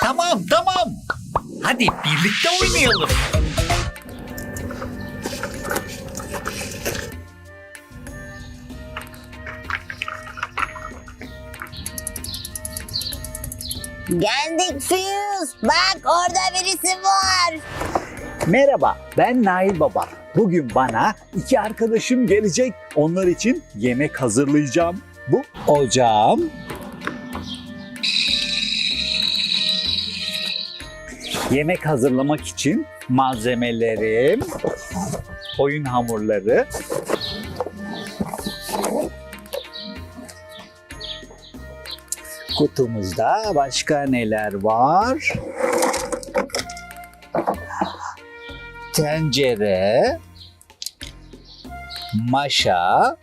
Tamam tamam. Hadi birlikte oynayalım. Geldik Fuse. Bak orada birisi var. Merhaba, ben Nail Baba. Bugün bana iki arkadaşım gelecek. Onlar için yemek hazırlayacağım. Bu ocağım. Yemek hazırlamak için malzemelerim, oyun hamurları, kutumuzda başka neler var? tencere, maşa,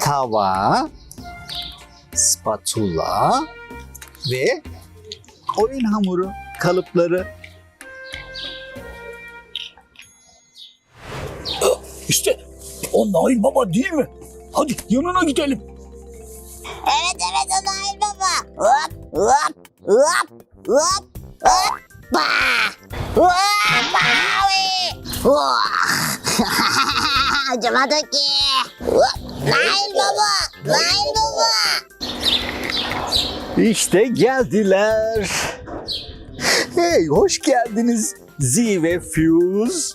tava, spatula ve oyun hamuru kalıpları. İşte o Nail Baba değil mi? Hadi yanına gidelim. Evet evet o Nail Baba. Hop hop hop hop hoppa. Hoppa. Oh. Acımadı ki. Hop. Nail Baba. Nail Baba. İşte geldiler. Hey hoş geldiniz Z ve Fuse.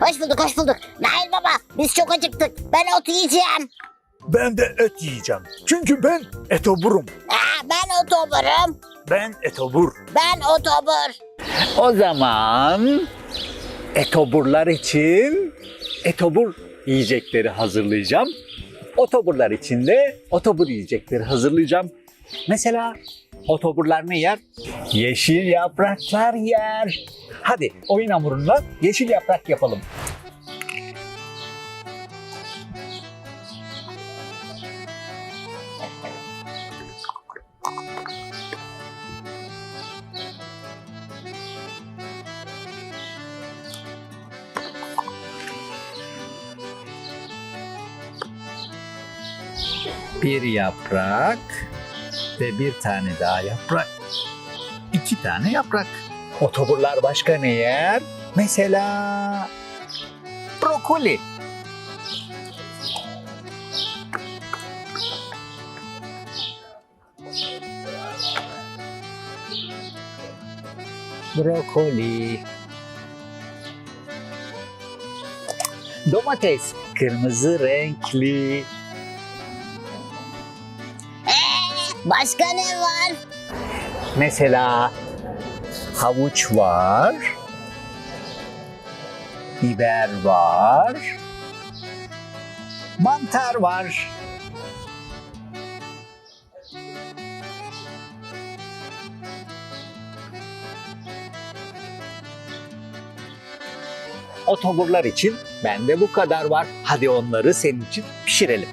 hoş bulduk hoş bulduk. Nail Baba biz çok acıktık. Ben ot yiyeceğim. Ben de et yiyeceğim. Çünkü ben etoburum. Aa, ben otoburum. Ben etobur. Ben otobur. O zaman etoburlar için etobur yiyecekleri hazırlayacağım. Otoburlar için de otobur yiyecekleri hazırlayacağım. Mesela otoburlar ne yer? Yeşil yapraklar yer. Hadi oyun hamurundan yeşil yaprak yapalım. Bir yaprak ve bir tane daha yaprak. İki tane yaprak. Otoburlar başka ne yer? Mesela brokoli. Brokoli. Domates kırmızı renkli. Başka ne var? Mesela havuç var. Biber var. Mantar var. Otoburlar için bende bu kadar var. Hadi onları senin için pişirelim.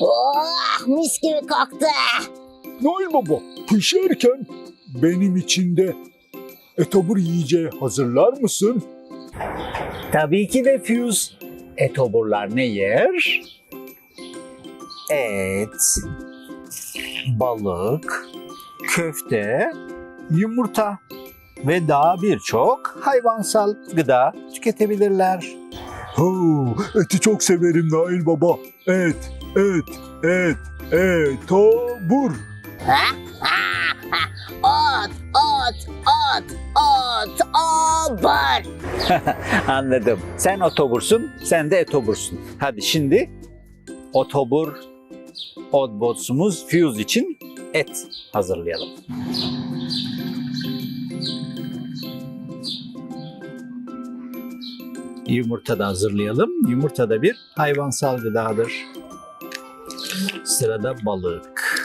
Oh, mis gibi koktu. Noel Baba pişerken benim için de etobur yiyeceği hazırlar mısın? Tabii ki de Fuse. Etoburlar ne yer? Et, balık, köfte, yumurta ve daha birçok hayvansal gıda tüketebilirler. Ha, eti çok severim Nail Baba. Et, et, et? Ha, ha. Ot, ot, ot, ot, obur. Anladım. Sen otobursun, sen de etobursun. Hadi şimdi otobur otbotsumuz Fuse için et hazırlayalım. Yumurta da hazırlayalım. Yumurta da bir hayvansal gıdadır. Sırada balık.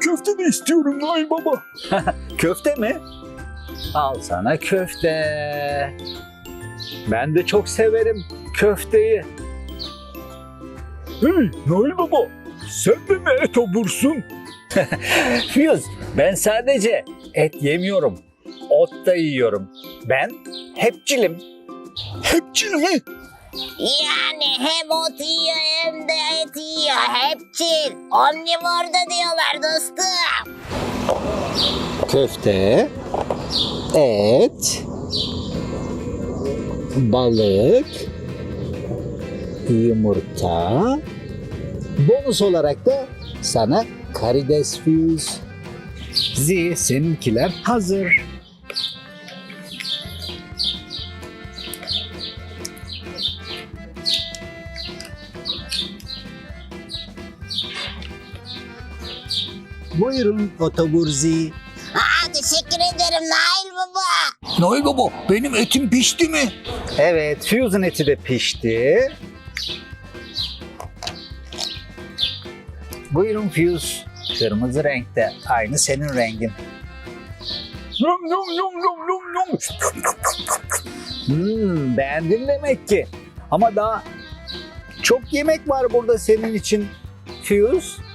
Köfte de istiyorum Nail Baba. Köfte mi? Al sana köfte. Ben de çok severim köfteyi. Hey Nail Baba sen de mi et obursun? Fiyuz, ben sadece et yemiyorum. Ot da yiyorum. Ben hepçilim. Hepçil mi? Yani hem ot yiyor hem de et yiyor. Hepçil. Omnivor da diyorlar dostum. Köfte, et, balık, yumurta. Bonus olarak da sana karides füz. Zi, seninkiler hazır. Buyurun otoburzi. Aa, teşekkür ederim Nail Baba. Nail Baba benim etim pişti mi? Evet, Fuse'un eti de pişti. Buyurun Fuse. Kırmızı renkte. Aynı senin rengin. Nom nom nom nom nom nom. Hmm, beğendin demek ki. Ama daha çok yemek var burada senin için Fuse.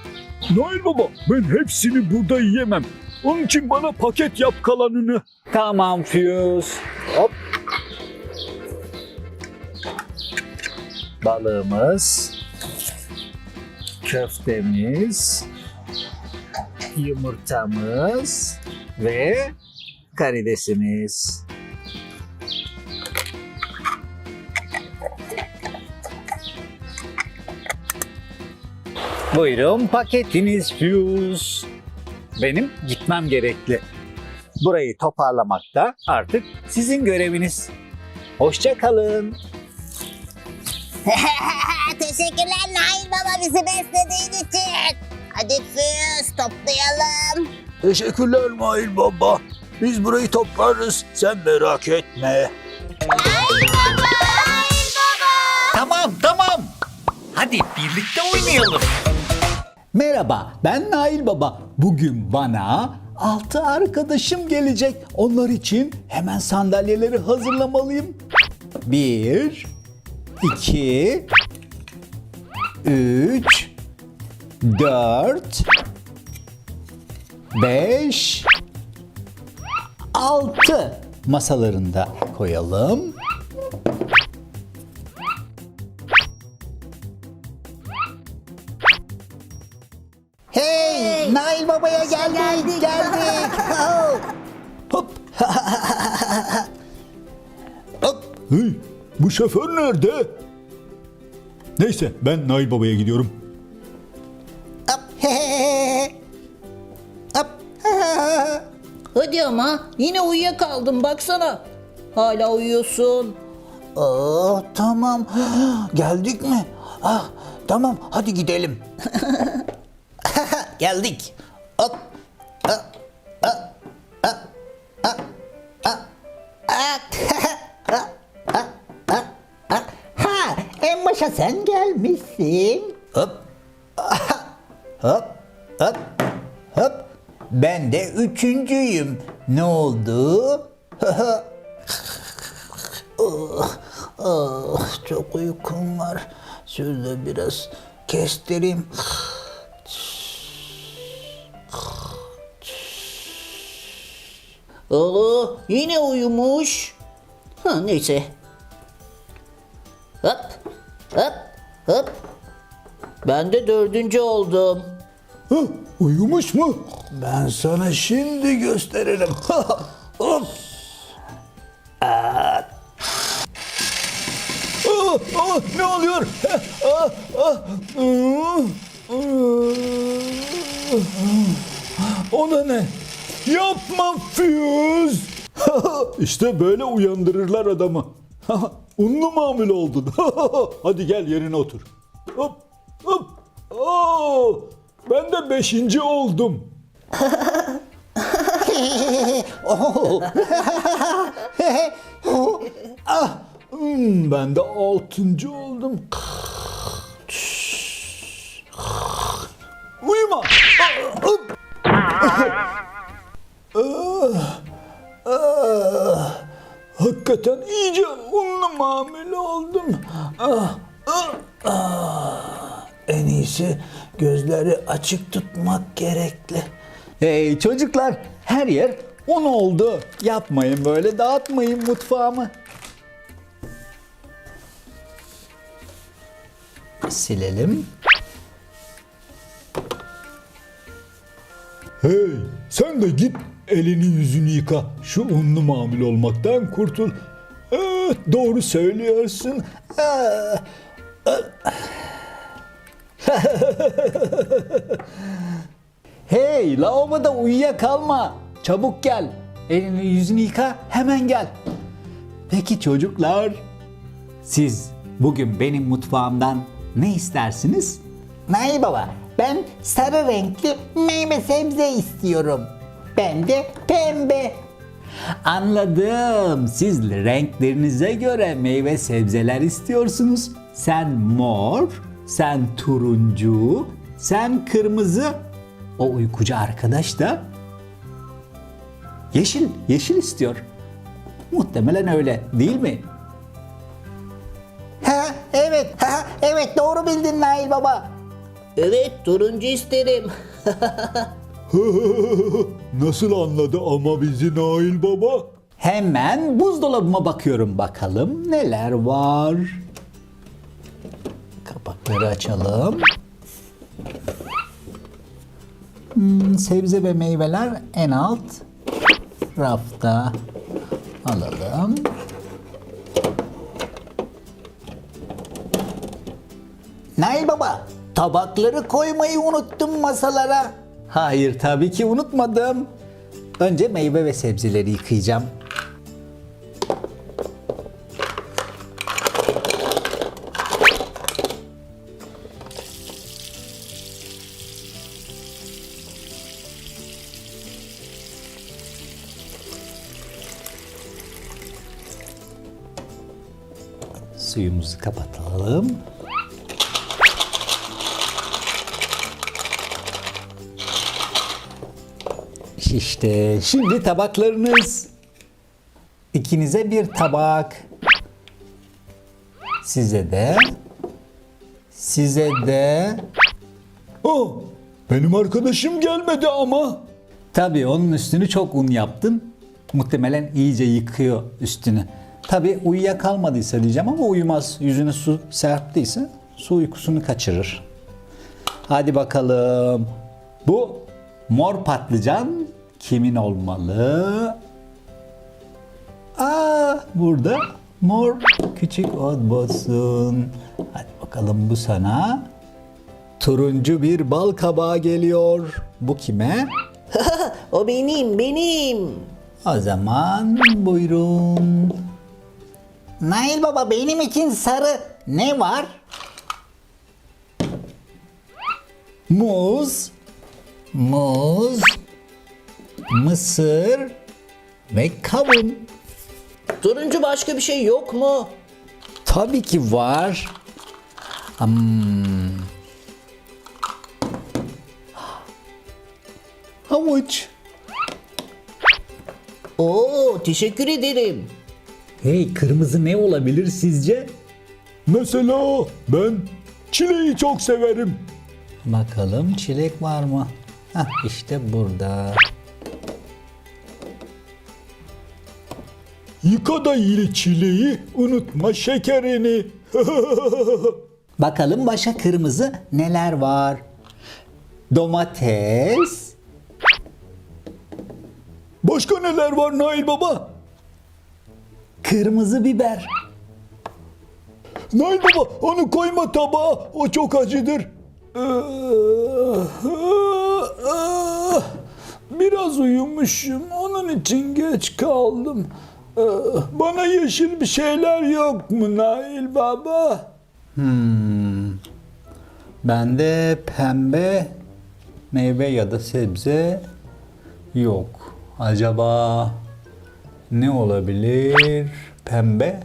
Nail Baba ben hepsini burada yiyemem. Onun için bana paket yap kalanını. Tamam Fuse. Hop. Balığımız. Köftemiz. Yumurtamız. Ve karidesimiz. Buyurun paketiniz Fuse. Benim gitmem gerekli. Burayı toparlamak da artık sizin göreviniz. Hoşça kalın. Teşekkürler Nail Baba bizi beslediğin için. Hadi Füz toplayalım. Teşekkürler Nail Baba. Biz burayı toplarız. Sen merak etme. Nail Baba! Nail Baba! Tamam tamam. Hadi birlikte oynayalım. Merhaba, ben Nail Baba. Bugün bana altı arkadaşım gelecek. Onlar için hemen sandalyeleri hazırlamalıyım. Bir, iki, üç, dört, beş, altı masalarında koyalım. Hey, Nail Baba'ya geldik, geldik. Hop. Hey bu şoför nerede? Neyse ben Nail Baba'ya gidiyorum. Hop. Hop. Hadi ama yine uyuyakaldım baksana. Hala uyuyorsun. Aa, tamam. Geldik mi? Ah, tamam hadi gidelim. Geldik. Hop. Ha, en başa sen gelmişsin. Hop. Hop. Hop. Hop. Ben de üçüncüyüm. Ne oldu? oh, oh, çok uykum var. Şöyle biraz kestireyim. Oo, yine uyumuş. Ha neyse. Hop hop hop. Ben de dördüncü oldum. Hı, uyumuş mu? Ben sana şimdi gösteririm. Hop. Aa, aa, ne oluyor? Aa, aa, O da ne? Yapma Fuse. işte böyle uyandırırlar adamı. Unlu mamul oldun. Hadi gel yerine otur. Hop, hop. Oo, ben de beşinci oldum. ah, hmm, ben de altıncı oldum. Uyuma. Ah. Ah, Hakikaten iyice unlu mamule oldum. Ah, ah, ah. En iyisi gözleri açık tutmak gerekli. Hey çocuklar her yer un oldu. Yapmayın böyle dağıtmayın mutfağımı. Silelim. Hey sen de git elini yüzünü yıka. Şu unlu mamul olmaktan kurtul. Evet doğru söylüyorsun. Hey lavaboda uyuyakalma. Çabuk gel. Elini yüzünü yıka hemen gel. Peki çocuklar siz bugün benim mutfağımdan ne istersiniz? Nail baba ben sarı renkli meyve sebze istiyorum. Ben de pembe. Anladım. Siz renklerinize göre meyve sebzeler istiyorsunuz. Sen mor, sen turuncu, sen kırmızı. O uykucu arkadaş da yeşil, yeşil istiyor. Muhtemelen öyle değil mi? Ha evet ha evet doğru bildin Nail baba. Evet turuncu isterim. Nasıl anladı ama bizi Nail Baba? Hemen buzdolabıma bakıyorum bakalım neler var. Kapakları açalım. Hmm, sebze ve meyveler en alt rafta. Alalım. Nail baba tabakları koymayı unuttum masalara. Hayır tabii ki unutmadım. Önce meyve ve sebzeleri yıkayacağım. Suyumuzu kapatalım. İşte şimdi tabaklarınız. İkinize bir tabak. Size de. Size de. Oh, benim arkadaşım gelmedi ama. Tabii onun üstünü çok un yaptım. Muhtemelen iyice yıkıyor üstünü. Tabii uyuyakalmadıysa diyeceğim ama uyumaz. Yüzüne su serptiyse su uykusunu kaçırır. Hadi bakalım. Bu mor patlıcan kimin olmalı? Aa, burada mor küçük otbosun. Hadi bakalım bu sana. Turuncu bir bal kabağı geliyor. Bu kime? O benim benim. O zaman buyurun. Nail baba benim için sarı ne var? Muz, Muz. Mısır ve kavun. Turuncu başka bir şey yok mu? Tabii ki var. Hmm. Havuç. Oo teşekkür ederim. Hey kırmızı ne olabilir sizce? Mesela ben çileği çok severim. Bakalım çilek var mı? Hah işte burada. Yıka da ye çileği, unutma şekerini. Bakalım başka kırmızı neler var? Domates, Başka neler var Nail Baba? kırmızı biber. Nail Baba onu koyma tabağa, o çok acıdır. Biraz uyumuşum, onun için geç kaldım. Bana yeşil bir şeyler yok mu Nail Baba? Hmm. Bende pembe meyve ya da sebze yok. Acaba ne olabilir? Pembe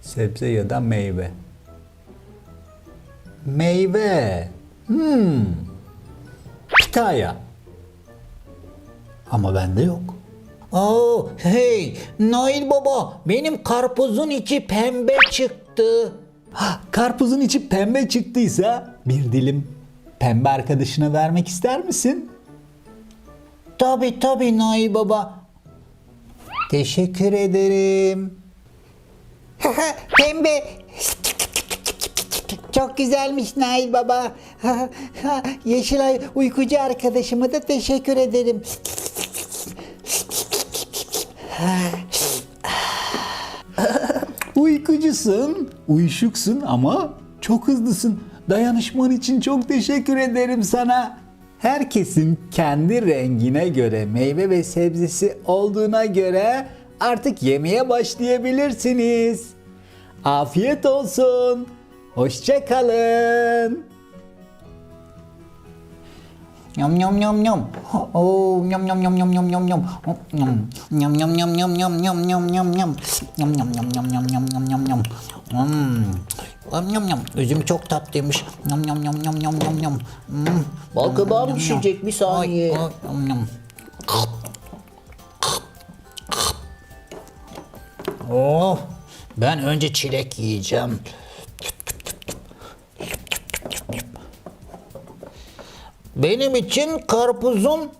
sebze ya da meyve. Meyve. Hmm. Pitaya. Ama bende yok. Oo, hey Nail Baba benim karpuzun içi pembe çıktı. Ha, Karpuzun içi pembe çıktıysa bir dilim pembe arkadaşına vermek ister misin? Tabi tabi Nail Baba. Teşekkür ederim. pembe. Çok güzelmiş Nail Baba. Yeşilay uykucu arkadaşıma da teşekkür ederim. Uykucusun, uyuşuksun ama çok hızlısın. Dayanışman için çok teşekkür ederim sana. Herkesin kendi rengine göre meyve ve sebzesi olduğuna göre artık yemeye başlayabilirsiniz. Afiyet olsun. Hoşça kalın. Yum yum yum yum. Oo yum yum yum yum yum yum yum. Yum yum yum yum yum yum yum yum yum. Yum yum yum yum yum yum yum yum yum. Hmm. Yum yum yum. Üzüm çok tatlıymış. Yum yum yum yum yum yum yum. Hmm. Bal kabağı Yum, yum, pişirecek, yum. bir saniye. Yum, yum. Oh, ben önce çilek yiyeceğim. Benim için karpuzun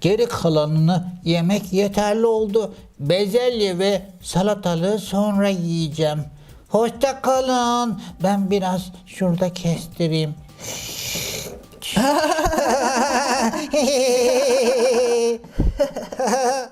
geri kalanını yemek yeterli oldu. Bezelye ve salatalığı sonra yiyeceğim. Hoşça kalın. Ben biraz şurada kestireyim.